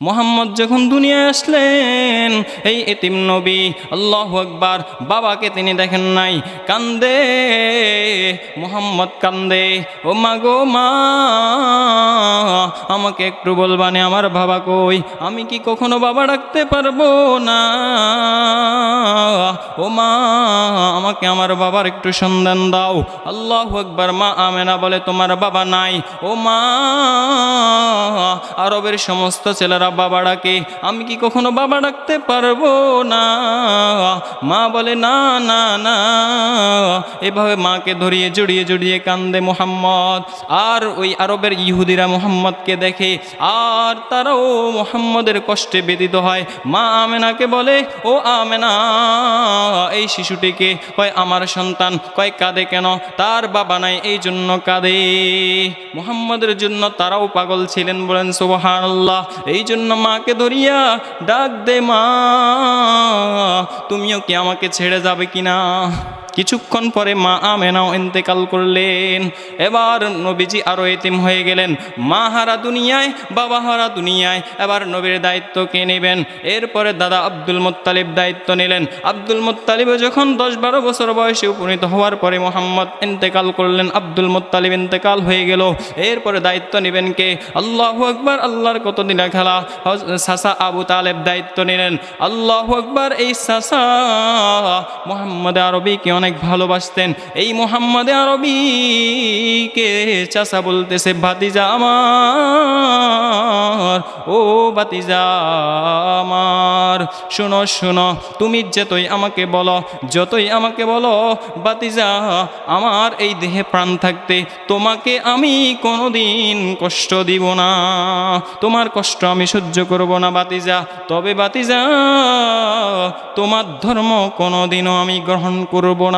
মোহাম্মদ যখন দুনিয়ায় আসলেন, এই এতিম নবী আল্লাহ আকবার বাবাকে তিনি দেখেন নাই, কান্দে, মোহাম্মদ কান্দে, ও মা গো মা, আমাকে একটু বলবানে আমার বাবা কই, আমি কি কখনো বাবা ডাকতে পারব না? ও মা, আমাকে আমার বাবার একটু সন্ধান দাও। আল্লাহ আকবার, মা আমেনা বলে, তোমার বাবা নাই। ও মা, আরবের সমস্ত ছেলেরা বাবা ডাকে আমি কি কখনো বাবা ডাকতে পারব না? মা বলে, না না না। এভাবে মাকে ধরিয়ে, জড়িয়ে জড়িয়ে কান্দে মোহাম্মদ। আর ওই আরবের ইহুদিরা মোহাম্মদকে দেখে, আর তারাও মোহাম্মদের কষ্টে বেদিত হয়। মা আমেনাকে বলে, ও আমেনা, এই শিশুটিকে কয় আমার সন্তান, কয় কাঁদে কেন? তার বাবা নাই, এই জন্য কাঁদে। মোহাম্মদের জন্য তারাও পাগল ছিলেন বলেন সুবহান এই জন্য মাকে ধরিয়া ডাক দে মা। তুমিও কি আমাকে ছেড়ে যাবে কিনা? কিছুক্ষণ পরে মা আমেনাও ইন্তেকাল করলেন। এবার নবীজি আরও এতিম হয়ে গেলেন। মা হারা দুনিয়ায়, বাবা হারা দুনিয়ায়। এবার নবীর দায়িত্ব কে নেবেন? এরপরে দাদা আব্দুল মোত্তালিব দায়িত্ব নিলেন। আব্দুল মোত্তালিব যখন দশ বারো বছর বয়সে উপনীত হওয়ার পরে মোহাম্মদ ইন্তেকাল করলেন, আব্দুল মোত্তালিব ইন্তেকাল হয়ে গেল। এরপরে দায়িত্ব নেবেন কে? আল্লাহ আকবার, আল্লাহর কত দিনা খেলা? সাসা আবু তালেব দায়িত্ব নিলেন। আল্লাহ আকবার, এই সাসা মোহাম্মদ আরবিকে অনেক ভালোবাসতেন। এই মোহাম্মদ আরবিকে চাষা বলতেছে, ভাতিজা আমার, ও বাতিজা আমার, শোনো শোনো, তুমি যতই আমাকে বলো, যতই আমাকে বলো বাতিজা আমার এই দেহে প্রাণ থাকতে তোমাকে আমি কোনোদিন কষ্ট দিব না। তোমার কষ্ট আমি সহ্য করব না বাতিজা তবে বাতিজা তোমার ধর্ম কোনোদিনও আমি গ্রহণ করব না।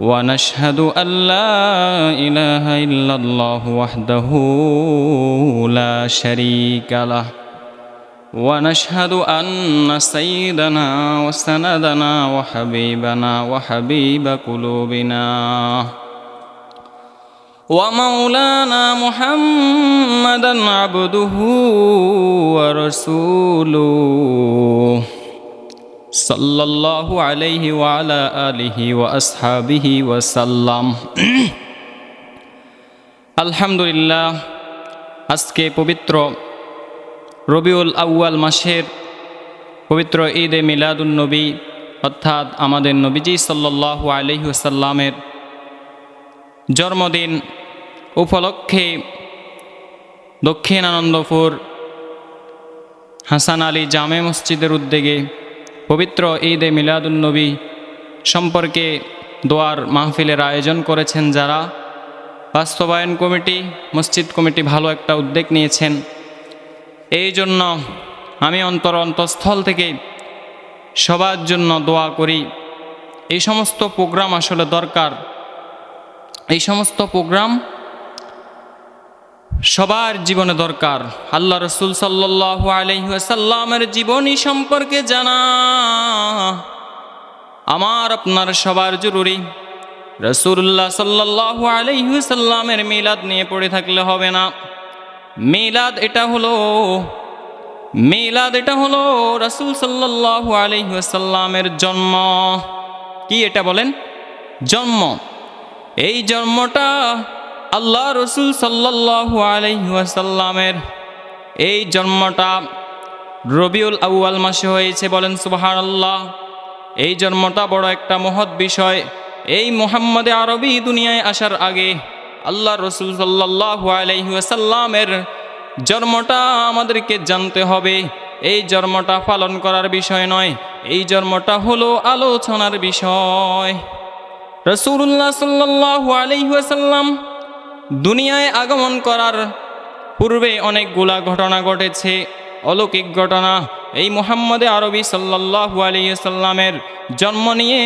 ونشهد أن لا إله إلا الله وحده لا شريك له. ونشهد أن سيدنا وسندنا وحبيبنا وحبيب قلوبنا ومولانا محمدا عبده ورسوله. সাল্লাল্লাহু আলাইহি ওয়ালা আলিহি ওয়া ওয়াসাল্লাম আলহামদুলিল্লাহ, আজকে পবিত্র রবিউল আউয়াল মাসের পবিত্র ঈদ এ মিলাদুলনবী অর্থাৎ আমাদের নবীজি সাল্লাহ আলহিহসাল্লামের জন্মদিন উপলক্ষে দক্ষিণ আনন্দপুর হাসান আলী জামে মসজিদের উদ্যোগে পবিত্র ঈদে মিলাদুন্নবী সম্পর্কে দোয়ার মাহফিলের আয়োজন করেছেন যারা। বাস্তবায়ন কমিটি, মসজিদ কমিটি ভালো একটা উদ্যোগ নিয়েছেন। এই জন্য আমি অন্তর অন্তঃস্থল থেকে সবার জন্য দোয়া করি। এই সমস্ত প্রোগ্রাম আসলে দরকার। এই সমস্ত প্রোগ্রাম সবার জীবনে দরকার। আল্লাহ রসুল সাল্লাহ আলহিহাসাল্লামের জীবনী সম্পর্কে জানা। আমার, আপনার সবার জরুরি। রসুল্লাহ সাল্লাহ আলহিহাসাল্লামের মিলাদ নিয়ে পড়ে থাকলে হবে না। মিলাদ এটা হলো, মিলাদ এটা হলো রসুল সাল্লাহ আলহিহাসাল্লামের জন্ম। কি এটা বলেন? জন্ম। এই জন্মটা আল্লাহ রসুল সাল্লাহ আলহিহাসাল্লামের এই জন্মটা রবিউল আউয়াল মাসে হয়েছে বলেন সুবাহান আল্লাহ এই জন্মটা বড় একটা মহৎ বিষয়। এই মোহাম্মদে আরবি দুনিয়ায় আসার আগে আল্লাহ রসুল সাল্লাহ আলহিহাসাল্লামের জন্মটা আমাদেরকে জানতে হবে। এই জন্মটা পালন করার বিষয় নয়, এই জন্মটা হলো আলোচনার বিষয়। রসুল্লাহ সাল্লাহ আলহিহাসাল্লাম দুনিয়ায় আগমন করার পূর্বে অনেকগুলা ঘটনা ঘটেছে, অলৌকিক ঘটনা। এই মোহাম্মদে আরবি সাল্লাল্লাহু আলাইহি সাল্লামের জন্ম নিয়ে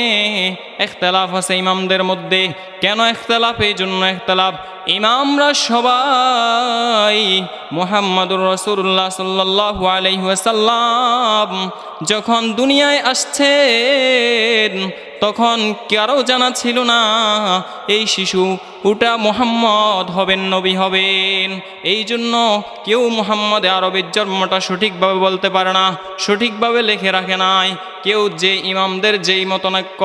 এখতলাফ আছে ইমামদের মধ্যে। কেন এখতলাফ? এই জন্য এখতলাফ। ইমামরা সবাই মোহাম্মদুর রসুল্লাহ সাল্লাল্লাহু আলাইহি ওয়াসাল্লাম যখন দুনিয়ায় আসছেন তখন কারও জানা ছিল না, এই শিশু ওটা মোহাম্মদ হবেন, নবী হবেন। এই জন্য কেউ মোহাম্মদ আরবের জন্মটা সঠিকভাবে বলতে পারে না, সঠিকভাবে লেখে রাখে নাই। কেউ যে ইমামদের যেই মতনাক্য,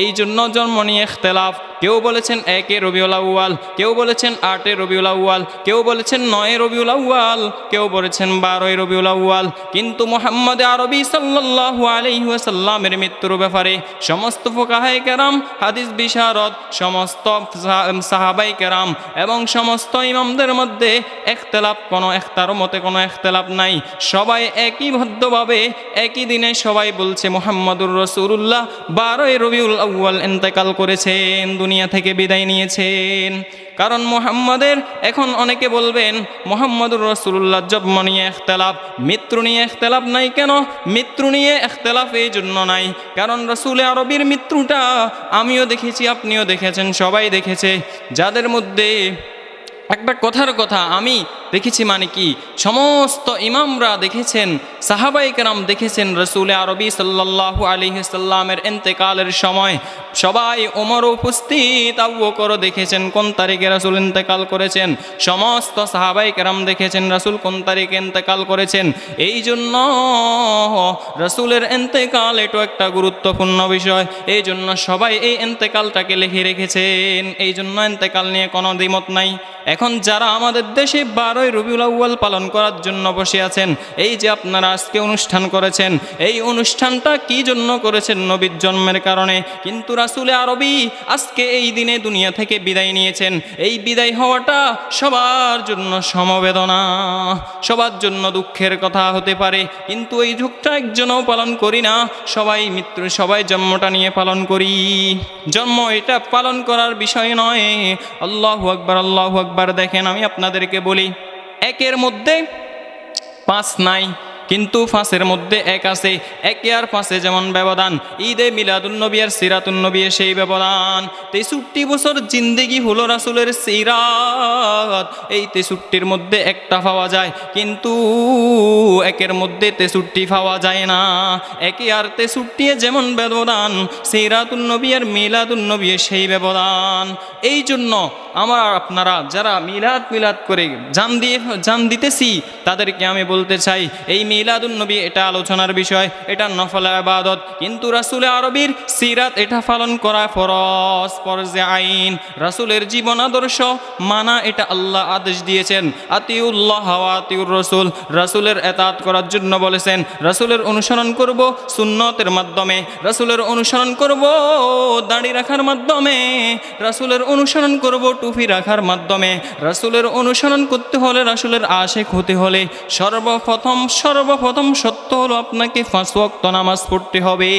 এই জন্য জন্ম নিয়ে ইখতলাফ কেউ বলেছেন একে রবিউল আউয়াল, কেউ বলেছেন আটে রবিউল আউয়াল, কেউ বলেছেন নয় রবিউল আউয়াল, কেউ বলেছেন বারোই রবিউল আউয়াল। কিন্তু মোহাম্মদ আরবি সাল্লাল্লাহু আলাইহি ওয়াসাল্লামের মৃত্যুর ব্যাপারে সমস্ত ফোকাহাই কেরাম, হাদিস বিশারদ, সমস্ত সাহাবাই কেরাম এবং সমস্ত ইমামদের মধ্যে একতলাপ কোনো একতার মতে কোনো একতলাপ নাই। সবাই একইবদ্ধভাবে একই দিনে সবাই বলছে মোহাম্মদুর রসুল্লাহ বারোই রবিউল আউ্য়াল এন্তেকাল করেছেন দুনিয়া থেকে বিদায় নিয়েছেন। কারণ মোহাম্মদের, এখন অনেকে বলবেন, মোহাম্মদুর রসুল্লাহ জন্ম নিয়ে এখতেলাফ, মৃত্যু নিয়ে এখতেলাফ নাই কেন? মৃত্যু নিয়ে এখতেলাফ এই জন্য নাই। কারণ রসুল আরবির মৃত্যুটা আমিও দেখেছি, আপনিও দেখেছেন, সবাই দেখেছে। যাদের মধ্যে একটা কথার কথা, আমি দেখেছি মানে কি? সমস্ত ইমামরা দেখেছেন সাহাবাই কেরাম দেখেছেন রসুল আরবি সাল্লাল্লাহু আলাইহি সাল্লামের এন্তেকালের সময়। সবাই ওমর উপস্থিত, আবু করো দেখেছেন, কোন তারিখে রাসুল ইন্তেকাল করেছেন? সমস্ত সাহাবাই কেরাম দেখেছেন, রাসুল কোন তারিখে ইন্তেকাল করেছেন? এই জন্য রসুলের এন্তেকাল এটা একটা গুরুত্বপূর্ণ বিষয়। এই জন্য সবাই এই এন্তেকালটাকে লিখে রেখেছেন। এই জন্য এন্তেকাল নিয়ে কোনো দ্বিমত নাই। এখন যারা আমাদের দেশে বারোই রবিউল আউ্য়াল পালন করার জন্য বসে আছেন, এই যে আপনারা আজকে অনুষ্ঠান করেছেন, এই অনুষ্ঠানটা কি জন্য করেছেন নবীর জন্মের কারণে? কিন্তু রাসুলে আরবি আজকে এই দিনে দুনিয়া থেকে বিদায় নিয়েছেন। এই বিদায় হওয়াটা সবার জন্য সমবেদনা, সবার জন্য দুঃখের কথা হতে পারে। কিন্তু এই যুগটা একজনও পালন করি না, সবাই মৃত্যু সবাই জন্মটা নিয়ে পালন করি। জন্ম এটা পালন করার বিষয় নয়। আল্লাহ আকবার আল্লাহ আকবার। দেখেন আমি আপনাদেরকে বলি একের মধ্যে পাঁচ নাই। কিন্তু ফাঁসের মধ্যে এক আছে, একে আর ফাঁসে যেমন ব্যবধান। ঈদে মিলাদুন্নবী আর সিরাতুন্নবী সেই ব্যবধান। তেষট্টি বছর জিন্দেগি হলো রাসুলের সিরাত। এই তেষট্টির মধ্যে একটা পাওয়া যায়, কিন্তু একের মধ্যে তেষট্টি পাওয়া যায় না। একে আর তেষট্টি যেমন ব্যবধান সিরাতুন্নবী আর মিলাদুন্নবী সেই ব্যবধান। এই জন্য আমার আপনারা যারা মিলাদ মিলাদ করে জান দিয়ে, জান দিতেছি, তাদেরকে আমি বলতে চাই, এই মিলাদুন নবী, এটা আলোচনার বিষয়, এটা নফল আবাদত। কিন্তু রাসুল আরবির সিরাত এটা পালন করা ফরজ, ফরজে আইন। রাসুলের জীবন আদর্শ মানা, এটা আল্লাহ আদেশ দিয়েছেন। আতিউল্লাহ আতিউর রসুল, রাসুলের এতাত করার জন্য বলেছেন, রাসুলের অনুসরণ করব সুন্নতের মাধ্যমে, রাসুলের অনুসরণ করব দাড়ি রাখার মাধ্যমে, রাসুলের অনুসরণ করব টুপি রাখার মাধ্যমে, রাসুলের অনুসরণ করতে হলে রাসুলের আশেক হতে হলে সর্বপ্রথম সর্বপ্রথম সত্য হলো আপনাকে ফাঁস ওয়াক্ত নামাজ পড়তে হবে।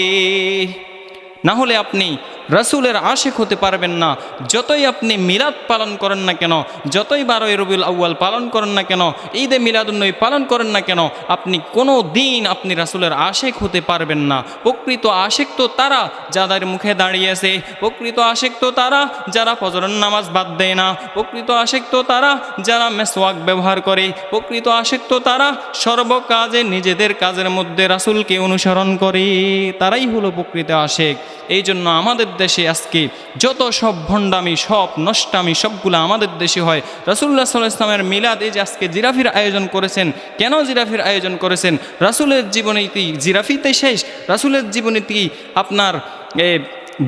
না হলে আপনি রাসুলের আশেক হতে পারবেন না। যতই আপনি মিলাদ পালন করেন না কেন, যতই বারোই রবিউল আউ্য়াল পালন করেন না কেন, ঈদে মিলাদুন্নবী পালন করেন না কেন, আপনি কোনো দিন আপনি রাসুলের আশেক হতে পারবেন না। প্রকৃত আশেক তো তারা যাদের মুখে দাঁড়িয়ে আছে প্রকৃত আশেক তো তারা যারা ফজরের নামাজ বাদ দেয় না, প্রকৃত আশেক তো তারা যারা মেসওয়াক ব্যবহার করে, প্রকৃত আশেক তো তারা সর্বকাজে নিজেদের কাজের মধ্যে রাসুলকে অনুসরণ করে, তারাই হলো প্রকৃত আশেক। এই জন্য আমাদের দেশে আজকে যত সব ভণ্ডামি, সব নষ্টামি সবগুলো আমাদের দেশে হয়। রাসুল্লাহ সাল্লাহ ইসলামের মিলাদ এই যে আজকে জিরাফির আয়োজন করেছেন, কেন জিরাফির আয়োজন করেছেন? রাসুলের জীবনীতি জিরাফিতে শেষ, রাসুলের জীবনীতি আপনার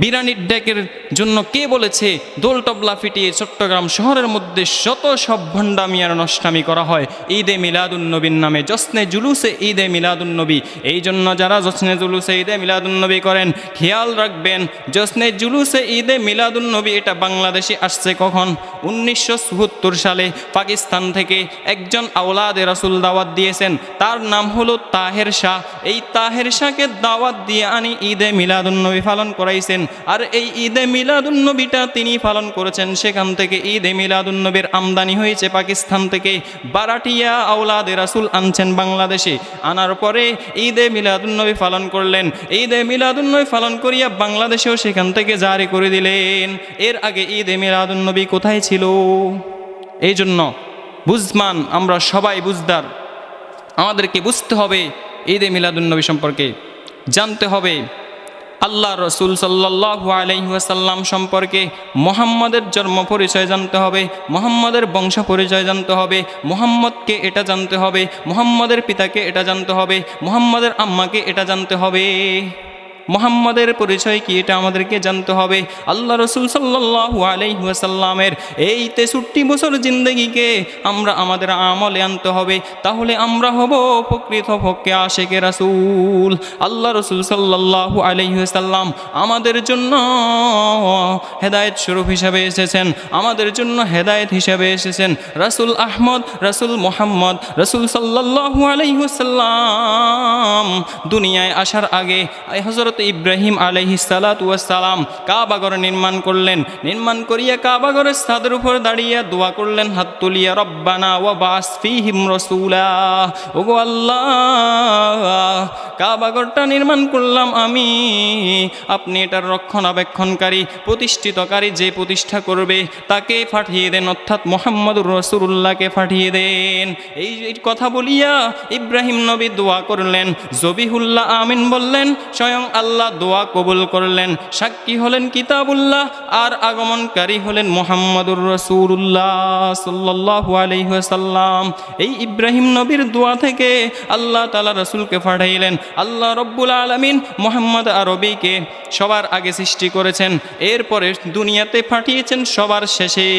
বিরানির ডেকের জন্য কে বলেছে, দোল তবলা ফিটিয়ে চট্টগ্রাম শহরের মধ্যে শত সব ভণ্ডামি আর নষ্টামি করা হয়। ঈদে মিলাদুন্নবীর নামে জশ্নে জুলুসে ঈদে মিলাদুন্নবী এই জন্য যারা জশ্নে জুলুসে ঈদে মিলাদুন্নবী করেন, খেয়াল রাখবেন জশ্নে জুলুসে ঈদে মিলাদুন্নবী এটা বাংলাদেশে আসছে কখন? উনিশশো সালে পাকিস্তান থেকে একজন আওলাদে রাসুল দাওয়াত দিয়েছেন। তার নাম হলো তাহের শাহ। এই তাহের শাহকে দাওয়াত দিয়ে আনি ঈদে মিলাদুন্নবী পালন করাইছেন। আর এই ঈদে মিলাদুন্নবীটা তিনি পালন করেছেন। সেখান থেকে ঈদে মিলাদুন্নবীর আমদানি হয়েছে পাকিস্তান থেকে। বারাটিয়া আউলাদে রাসুল আনছেন বাংলাদেশে। আনার পরে ঈদে মিলাদুন্নবী পালন করলেন। ঈদে মিলাদুন্নবী পালন করিয়া বাংলাদেশেও সেখান থেকে জারি করে দিলেন। এর আগে ঈদে মিলাদুন্নবী কোথায় ছিল? এই জন্য বুঝমান, আমরা সবাই বুঝদার। আমাদেরকে বুঝতে হবে ঈদে মিলাদুন্নবী সম্পর্কে। জানতে হবে আল্লাহ রসুল সাল্লাহ আলহিহাসাল্লাম সম্পর্কে মোহাম্মদের জন্ম পরিচয় জানতে হবে, মোহাম্মদের বংশ পরিচয় জানতে হবে, মোহাম্মদকে এটা জানতে হবে, মোহাম্মদের পিতাকে এটা জানতে হবে, মোহাম্মদের আম্মাকে এটা জানতে হবে। মোহাম্মদের পরিচয় কি এটা আমাদেরকে জানতে হবে। আল্লাহ রসুল সাল্লাহু আলাইসাল্লামের এই তেষট্টি বছর জিন্দগিকে আমরা আমাদের আমলে আনতে হবে। তাহলে আমরা হব প্রকৃত পক্ষে আশেকে রাসুল। আল্লাহ রসুল সাল্লাহু আলাইসাল্লাম আমাদের জন্য হেদায়েত স্বরূপ হিসাবে এসেছেন। আমাদের জন্য হেদায়েত হিসাবে এসেছেন রাসুল আহমদ, রাসুল মোহাম্মদ, রাসুল সাল্লাহু আলাইসাল্লাম দুনিয়ায় আসার আগে হজরত ইব্রাহিম আলহি সালাম কাবাগর নির্মাণ করলেন। নির্মাণ করিয়া কাবাগরের ছাদের উপর দাঁড়িয়ে দোয়া করলেন, হাত তুলিয়া রব্বানা ও বাস ফিহিম রসুলা। ওগো আল্লাহ কাবাগরটা নির্মাণ করলাম আমি। আপনি এটার রক্ষণাবেক্ষণকারী, প্রতিষ্ঠিতকারী যে প্রতিষ্ঠা করবে, তাকে পাঠিয়ে দেন, অর্থাৎ মোহাম্মদুর রসুল্লাহকে পাঠিয়ে দেন। এই কথা বলিয়া ইব্রাহিম নবী দোয়া করলেন, জবিহুল্লাহ আমিন বললেন, স্বয়ং আল্লাহ দোয়া কবুল করলেন। সাক্ষী হলেন কিতাবুল্লাহ, আর আগমনকারী হলেন মোহাম্মদুর রসুল্লাহ সাল্লাহ আলহিহাসাল্লাম এই ইব্রাহিম নবীর দোয়া থেকে আল্লাহ তালা রসুলকে পাঠাইলেন। আল্লাহ রব্বুল আলমিন মোহাম্মদ আরবিকে সবার আগে সৃষ্টি করেছেন, এরপরে দুনিয়াতে পাঠিয়েছেন সবার শেষে।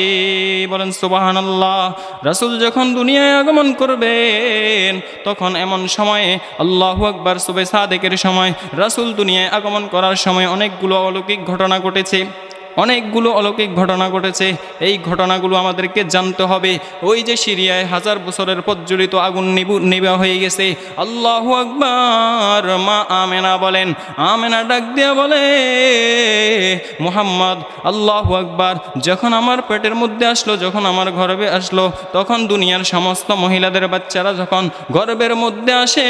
বলেন সুবাহান আল্লাহ রাসুল যখন দুনিয়ায় আগমন করবেন, তখন এমন সময়ে, আল্লাহ আকবার, সুবে সাদেকের সময়, রাসুল দুনিয়ায় আগমন করার সময় অনেকগুলো অলৌকিক ঘটনা ঘটেছে। অনেকগুলো অলৌকিক ঘটনা ঘটেছে। এই ঘটনাগুলো আমাদেরকে জানতে হবে। ওই যে সিরিয়ায় হাজার বছরের প্রজ্বলিত আগুন নিবু নিবা হয়ে গেছে। আল্লাহ আকবার, মা আমেনা বলেন। আমেনা ডাক দিয়া বলে, মোহাম্মদ, আল্লাহ আকবার। যখন আমার পেটের মধ্যে আসলো, যখন আমার গর্বে আসলো, তখন দুনিয়ার সমস্ত মহিলাদের বাচ্চারা যখন গর্বের মধ্যে আসে,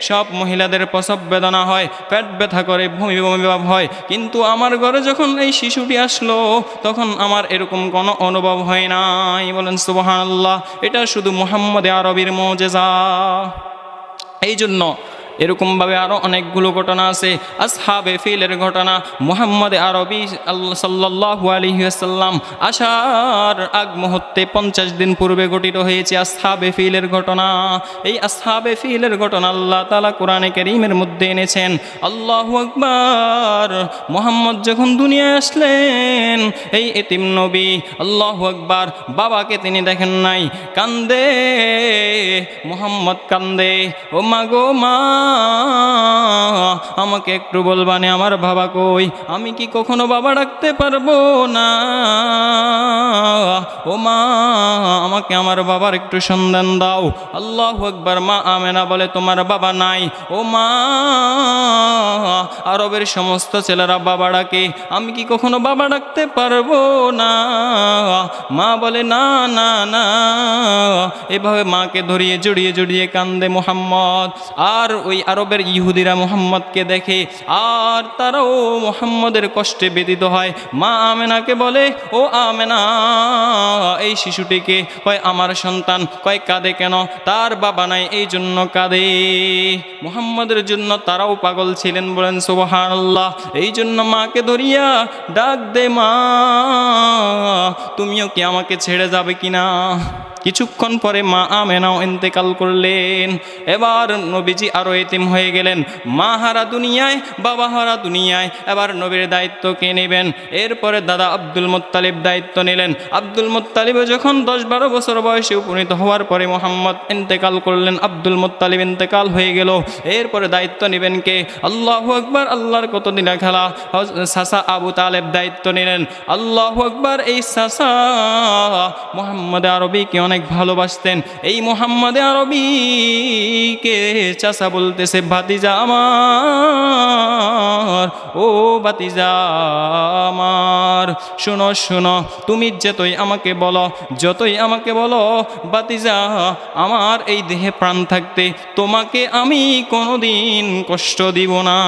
সব মহিলাদের প্রসব বেদনা হয়, পেট ব্যথা করে ভূমি ভূমি ভাব হয়। কিন্তু আমার ঘরে যখন এই শিশুটি আসলো, তখন আমার এরকম কোনো অনুভব হয় নাই। বলেন সুবহান আল্লাহ এটা শুধু মোহাম্মদ আরবির মজেজা। এই জন্য এরকমভাবে আরও অনেকগুলো ঘটনা আছে। আসহাবে ফিলের ঘটনা, মুহাম্মদ আরবি সাল্লাহ আলহিহাসাল্লাম আসার আগ মুহূর্তে পঞ্চাশ দিন পূর্বে গঠিত হয়েছে আসহাবে ফিলের ঘটনা। এই আসহাবে ফিলের ঘটনা আল্লাহ তালা কোরআনে করিমের মধ্যে এনেছেন। আল্লাহ আকবার। মোহাম্মদ যখন দুনিয়ায় আসলেন, এই এতিম নবী আল্লাহ আকবার বাবাকে তিনি দেখেন নাই। কান্দে, মোহাম্মদ কান্দে ও মা গো মা। আমাকে একটু বলবানে আমার বাবা কই? আমি কি কখনো বাবা ডাকতে পারব না? ও মা, আমাকে আমার বাবার একটু সন্ধান দাও। আল্লাহ একবার মা আমেনা বলে, তোমার বাবা নাই। ও মা, আরবের সমস্ত ছেলেরা বাবা ডাকে আমি কি কখনো বাবা ডাকতে পারব না? মা বলে, না না না। এভাবে মাকে ধরিয়ে, জড়িয়ে জড়িয়ে কান্দে মোহাম্মদ। আর ওই আরবের ইহুদিরা মোহাম্মদকে দেখে, আর তারাও মোহাম্মদের কষ্টে ব্যতীত হয়। মা আমেনাকে বলে, ও আমেনা এই শিশুটিকে কয়, আমার সন্তান, কয়, কাঁদে কেন? তার বাবা নাই, এই জন্য কাঁদে। মোহাম্মদের জন্য তারাও পাগল ছিলেন বলেন সোহান আল্লাহ এই জন্য মাকে ধরিয়া ডাক দে মা। তুমিও কি আমাকে ছেড়ে যাবে কিনা? কিছুক্ষণ পরে মা আমেনাও ইন্তেকাল করলেন। এবার নবীজি আরও এতিম হয়ে গেলেন। মা হারা দুনিয়ায়, বাবা হারা দুনিয়ায়। এবার নবীর দায়িত্ব কে নেবেন? এরপরে দাদা আব্দুল মোত্তালিব দায়িত্ব নিলেন। আব্দুল মোত্তালিব যখন দশ বারো বছর বয়সে উপনীত হওয়ার পরে মোহাম্মদ ইন্তেকাল করলেন, আব্দুল মোত্তালিব ইন্তেকাল হয়ে গেল। এরপরে দায়িত্ব নেবেন কে? আল্লাহ আকবার, আল্লাহর কত দিনা খেলা? সাসা আবু তালেব দায়িত্ব নিলেন। আল্লাহ আকবার, এই সাসা মোহাম্মদ আরবিকে অনেক ভালোবাসতেন। এই মোহাম্মদ আরবিকে চাষা বলতেছে ভাতিজা আমার ও বাতিজা শোনো শোনো, তুমি যতই আমাকে বলো, যতই আমাকে বলো, বাতিজা, আমার এই দেহে প্রাণ থাকতে তোমাকে আমি কোনোদিন কষ্ট দিব না।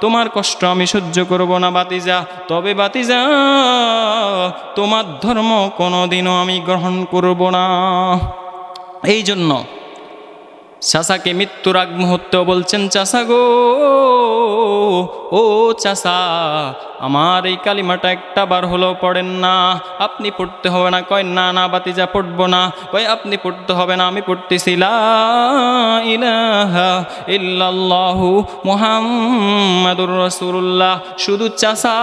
তোমার কষ্ট আমি সহ্য করব না, বাতিজা। তবে বাতিজা, তোমার ধর্ম কোনোদিনও আমি গ্রহণ করব না। এই জন্য চাষাকে মৃত্যুর আগ মুহূর্তেও বলছেন চাষা গো, ও চাষা আমার এই কালিমাটা একটা বার হলেও পড়েন না। আপনি পড়তে হবে না। কয়, না না, বাতিজা, পড়ব না। কয়, আপনি পড়তে হবে না, আমি পড়তেছি ইল্লাল্লাহু মুহাম্মাদুর শুধু চাষা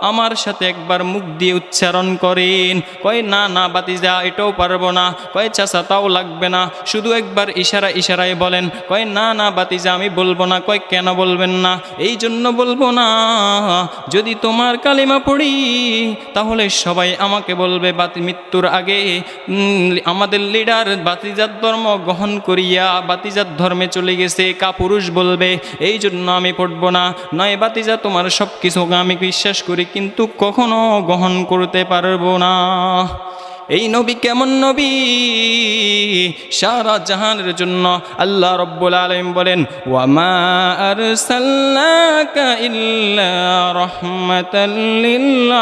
আমার সাথে একবার মুখ দিয়ে উচ্চারণ করেন। কয়, না না, বাতিজা, এটাও পারব না। কয় চাষা তাও লাগবে না। শুধু একবার ইশারা ইশারায় বলেন, কয়, না না, বাতিজা, আমি বলব না। কয়, কেন বলবেন না? এই জন্য বলব না। যদি তোমার কালিমা পড়ি, তাহলে সবাই আমাকে বলবে, বাতি, মৃত্যুর আগে আমাদের লিডার বাতিজাত ধর্ম গ্রহণ করিয়া বাতিজাত ধর্মে চলে গেছে কাপুরুষ বলবে, এই জন্য আমি পড়ব না। নয়, বাতিজা, তোমার সব কিছু আমি বিশ্বাস করি, কিন্তু কখনো গ্রহণ করতে পারব না। এই নবী কেমন নবী? সারা জাহানের জন্য আল্লাহ রব্বুল আলম বলেন, ওয়ামা আরসালনাকা ইল্লা রাহমাতাল লিল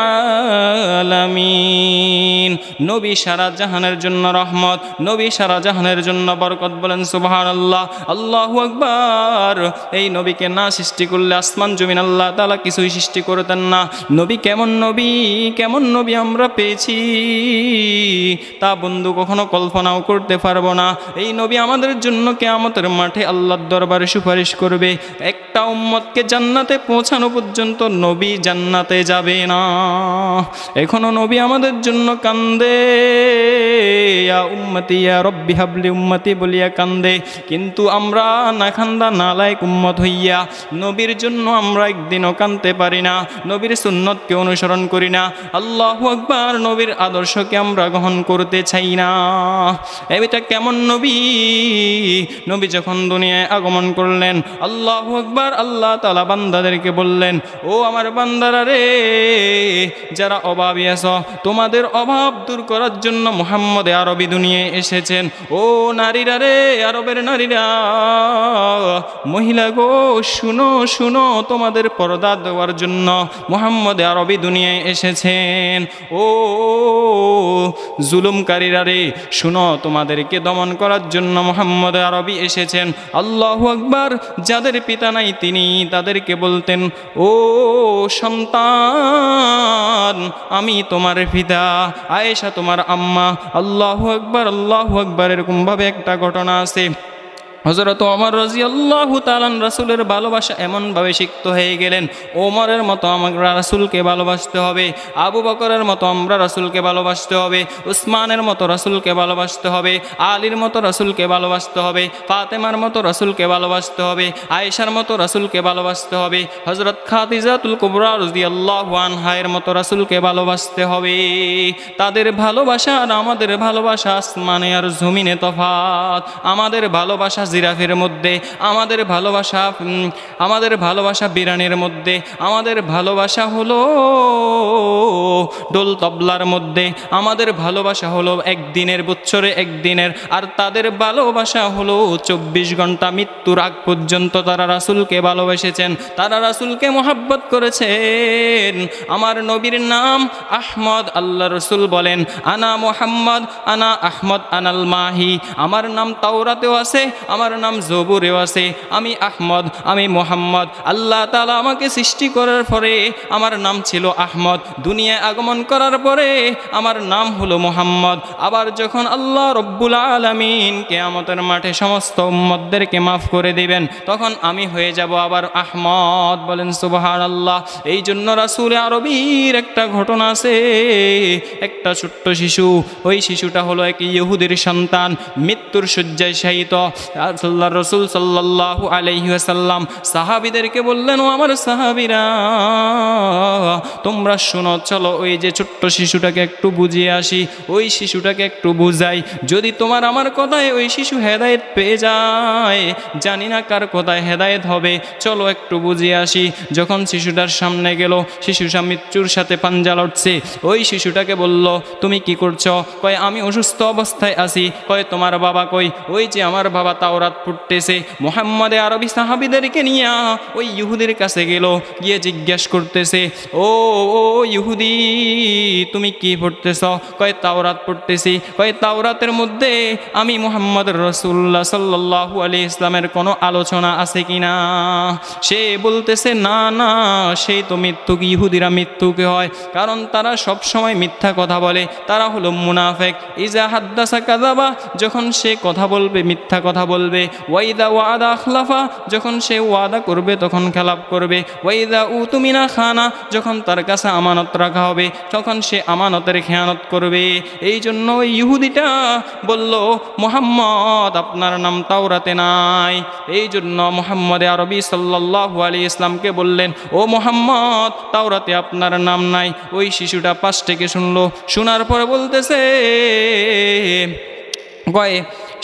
আলামিন নবী সারা জাহানের জন্য রহমত, নবী সারা জাহানের জন্য বরকত বলেন সুবহানাল্লাহ। আল্লাহু আকবার। এই নবীকে না সৃষ্টি করলে আসমান, জমিন, আল্লাহ তালা কিছুই সৃষ্টি করতেন না। নবী কেমন নবী কেমন নবী আমরা পেয়েছি, তা বন্ধু কখনো কল্পনাও করতে পারব না। এই নবী আমাদের জন্য কেয়ামতের মাঠে আল্লাহর দরবারে সুপারিশ করবে। একটা উম্মতকে জান্নাতে পৌঁছানো পর্যন্ত নবী জান্নাতে যাবে না। এখনও নবী আমাদের জন্য কান্দে উম্মতি, ইয়া রব্বি হাবলি উম্মতি বলিয়া কান্দে। কিন্তু আমরা না খান্দা নালায়ক উম্মত হইয়া নবীর জন্য আমরা একদিনও কানতে পারি না, নবীর সুন্নতকে অনুসরণ করি না। আল্লাহ আকবার, নবীর আদর্শকে আমরা গ্রহণ করতে চাই না। এটা কেমন নবী? নবী যখন দুনিয়ায় আগমন করলেন, আল্লাহ আকবার, আল্লাহ তালা বান্দাদেরকে বললেন, ও আমার বান্দারা রে, যারা অভাবী আছো, তোমাদের অভাব দূর করার জন্য মোহাম্মদে আরবি দুনিয়ায় এসেছেন। ও নারীরা রে, আরবের নারীরা, মহিলা গো, শুনো শুনো তোমাদের পর্দা দেওয়ার জন্য মোহাম্মদে আরবি দুনিয়ায় এসেছেন। ও জুলুমকারীরা রে, শুনো তোমাদেরকে দমন করার জন্য মোহাম্মদ আরবি এসেছেন। আল্লাহ আকবার, যাদের পিতা নাই তিনি তাদেরকে বলতেন, ও সন্তান, আমি তোমার পিতা। আয়েশা তোমার আম্মা আল্লাহ আকবার আল্লাহ আকবার এরকমভাবে একটা ঘটনা আছে। হজরত ওমর রাজি আল্লাহ তালান রাসুলের ভালোবাসা এমনভাবে সিক্ত হয়ে গেলেন, ওমরের মতো আমরা রাসুলকে ভালোবাসতে হবে, আবু বকরের মতো আমরা রাসুলকে ভালোবাসতে হবে, উসমানের মতো রাসুলকে ভালোবাসতে হবে, আলীর মতো রাসুলকে ভালোবাসতে হবে, ফাতেমার মতো রাসুলকে ভালোবাসতে হবে, আয়েশার মতো রাসুলকে ভালোবাসতে হবে হজরত খাদিজাতুল কুবরা রজি আল্লাহ আনহায়ের মতো রাসুলকে ভালোবাসতে হবে। তাদের ভালোবাসা আর আমাদের ভালোবাসা আসমানে আর জমিনে তফাত আমাদের ভালোবাসা জিরাফের মধ্যে, আমাদের ভালোবাসা আমাদের ভালোবাসা বিরানের মধ্যে, আমাদের ভালোবাসা হলো ডোল তবলার মধ্যে, আমাদের ভালোবাসা হলো একদিনের বছরে একদিনের, আর তাদের ভালোবাসা হলো চব্বিশ ঘণ্টা মৃত্যুর আগ পর্যন্ত তারা রাসুলকে ভালোবেসেছেন, তারা রাসুলকে মোহাব্বত করেছেন। আমার নবীর নাম আহমদ, আল্লাহ রসুল বলেন, আনা মোহাম্মদ, আনা আহমদ, আনাল মাহি। আমার নাম তাওরাতেও আছে আমার নাম জবুরেও আছে, আমি আহমদ, আমি মোহাম্মদ। আল্লাহ তালা আমাকে সৃষ্টি করার পরে আমার নাম ছিল আহমদ। দুনিয়ায় আগমন করার পরে আমার নাম হলো মোহাম্মদ। আবার যখন আল্লাহ রব্বুল আলমিন কেয়ামতের মাঠে সমস্ত উম্মদদেরকে মাফ করে দিবেন, তখন আমি হয়ে যাব আবার আহমদ। বলেন সুবাহান আল্লাহ এই জন্য রাসুল আরবির একটা ঘটনা আছে। একটা ছোট্ট শিশু, ওই শিশুটা হলো এক ইহুদির সন্তান, মৃত্যুর শয্যায় শায়িত। আল্লাহ রসুল সাল্লাল্লাহু আলাইহি ওয়াসাল্লাম সাহাবিদেরকে বললেন, ও আমার সাহাবিরা, তোমরা শোনো, চলো ওই যে ছোট্ট শিশুটাকে একটু বুঝিয়ে আসি, ওই শিশুটাকে একটু বুঝাই। যদি তোমার আমার কথায় ওই শিশু হেদায়েত পেয়ে যায়, জানি না কার কথায় হেদায়েত হবে, চলো একটু বুঝিয়ে আসি। যখন শিশুটার সামনে গেল, শিশু মৃত্যুর সাথে পাঞ্জা লড়ছে। ওই শিশুটাকে বলল, তুমি কি করছ? কয়, আমি অসুস্থ অবস্থায় আছি। কয়, তোমার বাবা কই? ওই যে আমার বাবা তাওরাত পড়তেছে মোহাম্মদে আরবি সাহাবিদেরকে নিয়ে ওই ইহুদির কাছে গেল, গিয়ে জিজ্ঞেস করতেছে, ও ও ইহুদি, তুমি কি পড়তেছ? কয়, তাওরাত পড়তেছি। কয়, তাওরাতের মধ্যে আমি মোহাম্মদ রসুল্লাহ সাল্লাহ আলী ইসলামের কোনো আলোচনা আছে কি না? সে বলতেছে, না না সেই তো মৃত্যুক, ইহুদিরা মৃত্যুকে হয়। কারণ তারা সব সময় মিথ্যা কথা বলে, তারা হলো মুনাফেক। ইজা হাদ্দাসা কাদাবা যখন সে কথা বলবে, মিথ্যা কথা বলবে ওয়াইদা ওয়াদা আখলাফা যখন সে ওয়াদা করবে, তখন খেলাপ করবে। ওয়াইদা উ উতুমিনা খানা। যখন তার কাছে আমানত রাখা হবে, তখন সে আমানতের খেয়ানত করবে। এই জন্য ইহুদিটা বলল, মোহাম্মদ, আপনার নাম তাওরাতে নাই। এই জন্য মোহাম্মদে আরবি সাল্লাল্লাহু আলী ইসলামকে বললেন, ও মোহাম্মদ, তাওরাতে আপনার নাম নাই। ওই শিশুটা পাশ থেকে শুনলো, শোনার পরে বলতেছে কয়ে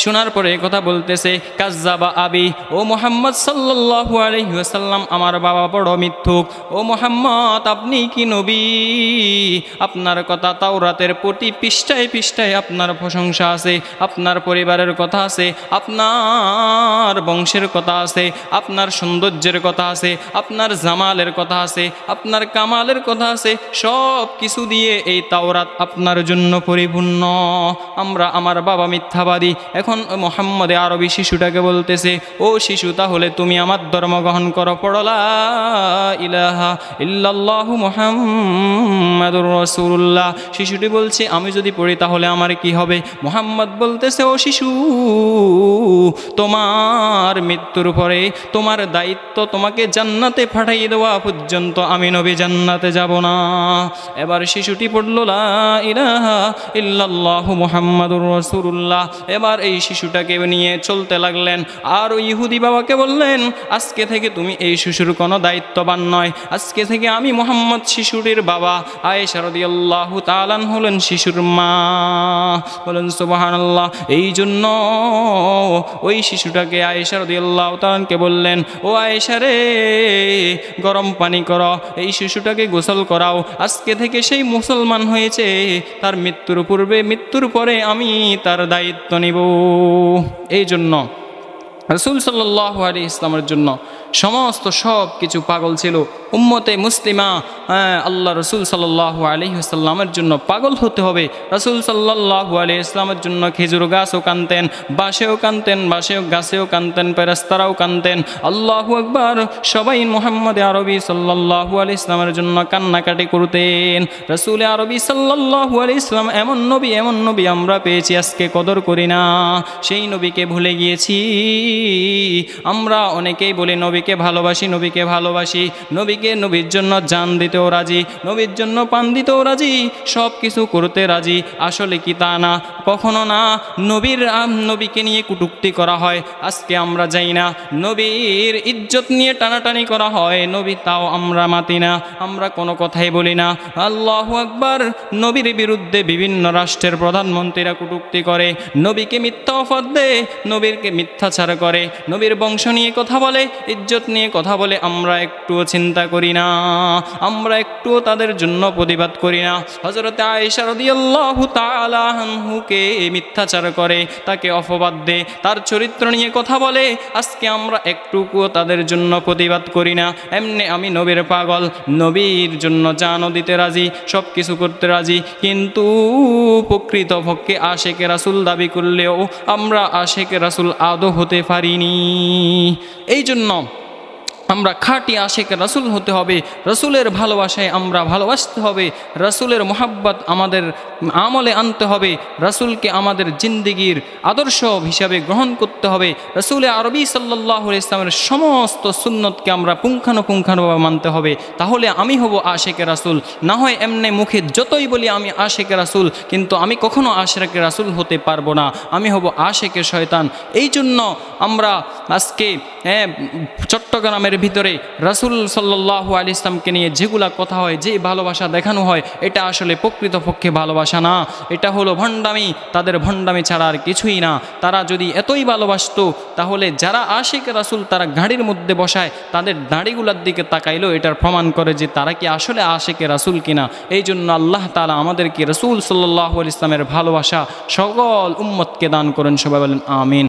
শোনার পরে কথা বলতেছে, কাজ্জাবা আবি, ও মোহাম্মদ সাল্লাল্লাহু আলাইহি ওয়াসাল্লাম, আমার বাবা বড় মিথ্যুক। ও মোহাম্মদ, আপনি কি নবী? আপনার কথা তাওরাতের প্রতি পৃষ্ঠায় পৃষ্ঠায় আপনার প্রশংসা আছে, আপনার পরিবারের কথা আছে, আপনার বংশের কথা আছে, আপনার সৌন্দর্যের কথা আছে, আপনার জামালের কথা আছে, আপনার কামালের কথা আছে সব কিছু দিয়ে এই তাওরাত আপনার জন্য পরিপূর্ণ। আমরা আমার বাবা মিথ্যাবাদী। এখন মোহাম্মদে আরবি শিশুটাকে বলতেছে, ও শিশু, তাহলে তুমি আমার ধর্ম গ্রহণ করো। পড়লা ইলাহা ইল্লাল্লাহু মুহাম্মাদুর রাসূলুল্লাহ। শিশুটি বলছে, আমি যদি পড়ি তাহলে আমার কি হবে? মোহাম্মদ বলতেছে, ও শিশু, তোমার মৃত্যুর পরে তোমার দায়িত্ব তোমাকে জান্নাতে পাঠাইয়ে দেওয়া পর্যন্ত আমি নবী জান্নাতে যাব না। এবার শিশুটি পড়ল, লা ইলাহা ইল্লাল্লাহু মুহাম্মাদুর রাসূলুল্লাহ। এবার এই শিশুটাকে নিয়ে চলতে লাগলেন। আর ওই ইহুদি বাবাকে বললেন, আজকে থেকে তুমি এই শিশুর কোনো দায়িত্ববান নয়। আজকে থেকে আমি মোহাম্মদ শিশুটির বাবা। আয়েশা রাদিয়াল্লাহু তালান হলেন শিশুর মা। বলেন, সুবহানাল্লাহ। এই জন্য ওই শিশুটাকে আয়েশা রাদিয়াল্লাহু তাআলাকে বললেন, ও আয়েশা রে, গরম পানি করো, এই শিশুটাকে গোসল করাও। আজকে থেকে সেই মুসলমান হয়েছে। তার মৃত্যুর পূর্বে, মৃত্যুর পরে আমি তার দায়িত্ব নিব। এই জন্য রসুল সাল্লাহ আলী ইসলামের জন্য সমস্ত সব কিছু পাগল ছিল। উম্মতে মুসলিমা হ্যাঁ, আল্লাহ রসুল সাল্লাহ আলী সাল্লামের জন্য পাগল হতে হবে। রসুল সাল্লাহ আলি ইসলামের জন্য খেজুর গাছও কানতেন বাসেও কানতেন বাসেও গাছেও কানতেন পেরাস্তারাও কানতেন। আল্লাহু আকবার সবাই মোহাম্মদ আরবি সাল্লাহু আলি ইসলামের জন্য কান্নাকাটি করতেন। রসুল আরবি সাল্লাহু আলি ইসলাম এমন নবী এমন নবী আমরা পেয়েছি আজকে কদর করি না। সেই নবীকে ভুলে গিয়েছি। আমরা অনেকেই বলি নবীকে ভালোবাসি নবীকে ভালোবাসি। নবীকে নবীর জন্য জান দিতেও রাজি, নবীর জন্য পান দিতেও রাজি সব কিছু করতে রাজি। আসলে কি তা না? কখনো না? নবীর নবীকে নিয়ে কুটুক্তি করা হয়, আজকে আমরা যাই না। নবীর ইজ্জত নিয়ে টানাটানি করা হয়, নবী তাও আমরা মাতি না, আমরা কোনো কথাই বলি না। আল্লাহ আকবার, নবীর বিরুদ্ধে বিভিন্ন রাষ্ট্রের প্রধানমন্ত্রীরা কুটুক্তি করে, নবীকে মিথ্যা অফার দেয়, নবীরকে মিথ্যাচার করে, নবীর বংশ নিয়ে কথা বলে, ইজ্জত নিয়ে কথা বলে, আমরা একটুও চিন্তা করি না, আমরা একটুও তাদের জন্য প্রতিবাদ করি না। হজরতে আয়েশা রাদিয়াল্লাহু তাআলা আনহুকে মিথ্যাচার করে, তাকে অপবাদ দে তার চরিত্র নিয়ে কথা বলে, আজকে আমরা একটুকুও তাদের জন্য প্রতিবাদ করি না। এমনি আমি নবীর পাগল, নবীর জন্য জানও দিতে রাজি সব কিছু করতে রাজি, কিন্তু প্রকৃতপক্ষে আশেকে রাসুল দাবি করলেও আমরা আশেকে রাসুল আদৌ হতে পারিনি। এই জন্য আমরা খাঁটি আশেক রাসুল হতে হবে, রসুলের ভালোবাসায় আমরা ভালোবাসতে হবে, রসুলের মোহাব্বত আমাদের আমলে আনতে হবে, রসুলকে আমাদের জিন্দিগির আদর্শ হিসাবে গ্রহণ করতে হবে, রসুল আরবি সাল্লাহ ইসলামের সমস্ত সুন্নতকে আমরা পুঙ্খানুপুঙ্খানুভাবে মানতে হবে, তাহলে আমি হব আশেকে রাসুল, না হয় এমনি মুখে যতই বলি আমি আশেকে রাসুল, কিন্তু আমি কখনো আশেকে রাসুল হতে পারব না, আমি হব আশেকে শয়তান এই জন্য আমরা আজকে হ্যাঁ, চট্টগ্রামের ভিতরে রাসুল সাল্লাহ আলি ইসলামকে নিয়ে যেগুলা কথা হয় যে ভালোবাসা দেখানো হয় এটা আসলে প্রকৃতপক্ষে ভালোবাসা না। এটা হলো ভণ্ডামি তাদের ভণ্ডামি ছাড়া আর কিছুই না। তারা যদি এতই ভালোবাসতো তাহলে যারা আশিক রাসুল তারা গাড়ির মধ্যে বসায় তাদের দাড়িগুলার দিকে তাকাইলেও এটার প্রমাণ করে যে তারা কি আসলে আশেকে রাসুল কিনা। এই জন্য আল্লাহ তালা আমাদেরকে রসুল সাল্লাহ ইসলামের ভালোবাসা সকল উম্মতকে দান করেন সবাই বলেন আমিন।